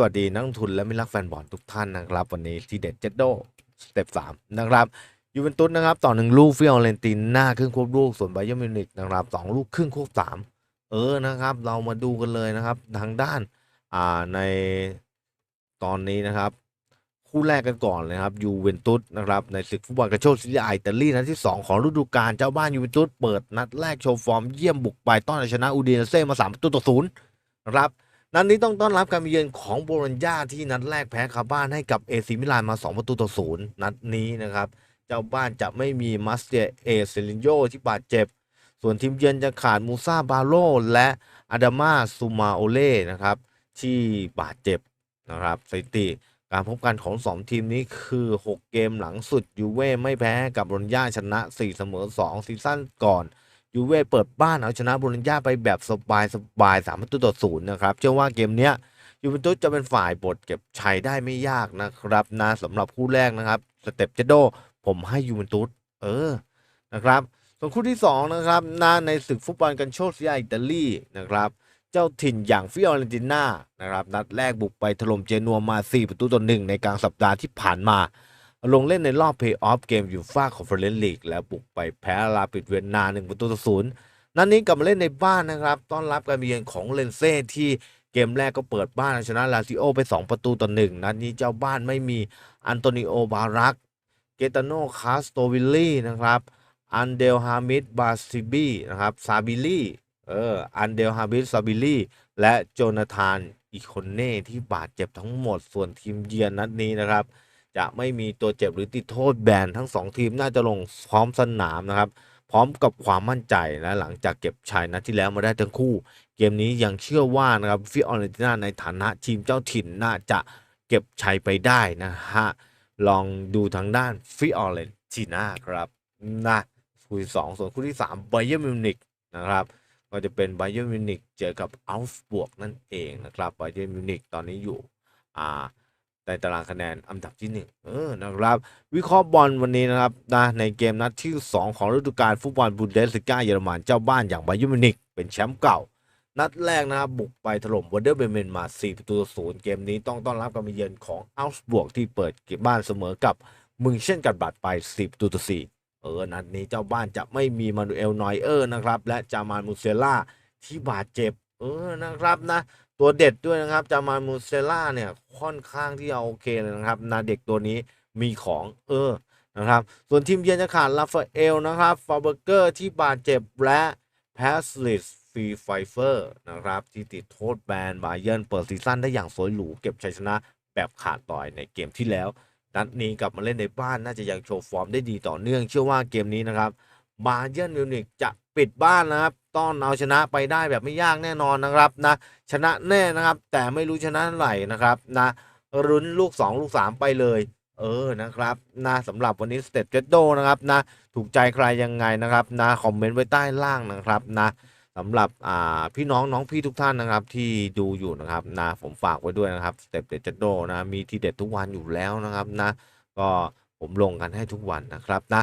สวัสดีนักลงทุนและมิตรรักแฟนบอลทุกท่านนะครับ วันนี้ที่เด็ดเจ็ดโดสเต็ปสามนะครับยูเวนตุสนะครับต่อหนึ่งลูกฟิออเรนตินหน้าครึ่งควบลูกส่วนไบเยอร์มิวนิกนะครับสองลูกครึ่งควบสามเออนะครับ เรามาดูกันเลยนะครับ ทางด้านอ่าในตอนนี้นะครับ คู่แรกกันก่อนเลยครับยูเวนตุสนะครับในศึกฟุตบอลกระโชกซีเรียอิตาลีนัดที่ 2 ของฤดูกาลเจ้าบ้านยูเวนตุสเปิดนัดแรกโชว์ฟอร์มเยี่ยมบุกไปต้อนชนะอูดีเนเซ่มา3ประตูต่อศูนย์นะครับ นัดนี้ต้องต้อนรับการมาเยือนของโบรัญญาที่นัดแรกแพ้คาบ้านให้กับเอซิมิลานมา 2 ประตูต่อศูนย์นัดนี้นะครับ เจ้าบ้านจะไม่มีมัสเตเอเซลินโยที่บาดเจ็บ ส่วนทีมเยือนจะขาดมูซาบาโลและอาดามาซูมาโอเล่นะครับที่บาดเจ็บนะครับสถิติการพบกันของ 2 ทีมนี้คือ 6 เกมหลังสุดยูเว่ไม่แพ้กับโบรัญญาชนะ 4 เสมอ 2 ซีซั่นก่อน ยูเว่เปิดบ้านเอาชนะโบรัญญาไปแบบสบายสบายสามประตูต่อศูนย์นะครับเชื่อว่าเกมเนี้ยยูเวนตุสจะเป็นฝ่ายบทเก็บชัยได้ไม่ยากนะครับนะสำหรับคู่แรกนะครับสเต็ปเจโดผมให้ยูเวนตุสเออนะครับส่วนคู่ที่ 2 นะครับนาในศึกฟุตบอลกันโชคซียาอิตาลีนะครับ เจ้าถิ่นอย่างฟิออเรนติน่านะครับ นัดแรกบุกไปถล่มเจนัวมา 4 ประตูต่อหนึ่งในกลางสัปดาห์ที่ผ่านมา ลงเล่นในรอบเพย์ออฟเกมอยู่ฟ่าคอนเฟอเรนซ์ลีกแล้วบุกไปแพ้ลาปิดเวียนนาหนึ่งประตูต่อศูนย์นัดนี้กลับมาเล่นในบ้านนะครับ ต้อนรับการมาเยือนของเลนเซ่ที่เกมแรกก็เปิดบ้านชนะลาซิโอไป 2 ประตูต่อหนึ่งนัดนี้เจ้าบ้านไม่มีอันโตนิโอบารัก เกตาโนคาสโตวิลลี่นะครับอันเดลฮามิดบาซิบีนะครับซาบิลี่เอออันเดลฮามิดซาบิลี่และโจนาธานอีคนเน่ที่บาดเจ็บทั้งหมดส่วนทีมเยือนนัดนี้นะครับ จะไม่มีตัวเจ็บหรือติดโทษแบนทั้ง 2 ทีมน่าจะลงพร้อมสนามนะครับ พร้อมกับความมั่นใจและหลังจากเก็บชัยนัดที่แล้วมาได้ทั้งคู่ เกมนี้ยังเชื่อว่านะครับฟิออเรนติน่าในฐานะทีมเจ้าถิ่นน่าจะเก็บชัยไปได้นะฮะลองดูทางด้านฟิออเรนติน่าครับนะคู่ที่สองส่วนคู่ที่สามไบเยอร์มิวนิกนะครับก็จะเป็นไบเยอร์มิวนิกเจอกับอัลฟ์บวกนั่นเองนะครับไบเยอร์มิวนิกตอนนี้อยู่อ่า ในตารางคะแนนอันดับที่หนึ่งเออนะครับ วิเคราะห์บอลวันนี้นะครับนะในเกมนัดที่ 2 ของฤดูกาลฟุตบอลบุนเดสลิก้าเยอรมันเจ้าบ้านอย่างไบเยอร์มินิกเป็นแชมป์เก่า นัดแรกนะครับบุกไปถล่มวอเดอร์เบรเมนมา 4 ประตูศูนย์เกมนี้ต้องต้อนรับการมาเยือนของอัลฟ์บวกที่เปิดเกมบ้านเสมอกับมึงเช่นกันบัดไป 10ประตูต่อ4เออนัดนี้เจ้าบ้านจะไม่มีมานูเอลนอยเออร์นะครับและจามานมูเซล่าที่บาดเจ็บเออนะครับนะ ตัวเด็ดด้วยนะครับจามามูเซล่าเนี่ยค่อนข้างที่จะโอเคเลยนะครับนะเด็กตัวนี้มีของเออนะครับ ส่วนทีมเยือนจะขาดลาฟาเอลนะครับฟาเบอร์เกอร์ที่บาดเจ็บและแพสลิสฟีไฟเฟอร์นะครับที่ติดโทษแบนบาเยิร์นเปิดซีซั่นได้อย่างสวยหรูเก็บชัยชนะแบบขาดต่อยในเกมที่แล้วนัดนี้กลับมาเล่นในบ้านน่าจะยังโชว์ฟอร์มได้ดีต่อเนื่องเชื่อว่าเกมนี้นะครับ บาเยิร์นมิวนิกจะปิดบ้านนะครับ ต้อนเอาชนะไปได้แบบไม่ยากแน่นอนนะครับนะชนะแน่นะครับ แต่ไม่รู้ชนะเท่าไหร่นะครับนะรุ้นลูก 2 ลูก 3 ไปเลย เออนะครับนะสำหรับวันนี้สเตตเจโดนะครับนะถูกใจใครยังไงนะครับนะคอมเมนต์ไว้ใต้ล่างนะครับนะสำหรับอ่าพี่น้องน้องพี่ทุกท่านนะครับ ที่ดูอยู่นะครับนะผมฝากไว้ด้วยนะครับสเตปเจโดนะมีทีเด็ดทุกวันอยู่แล้วนะครับนะก็ผมลงกันให้ทุกวันนะครับนะ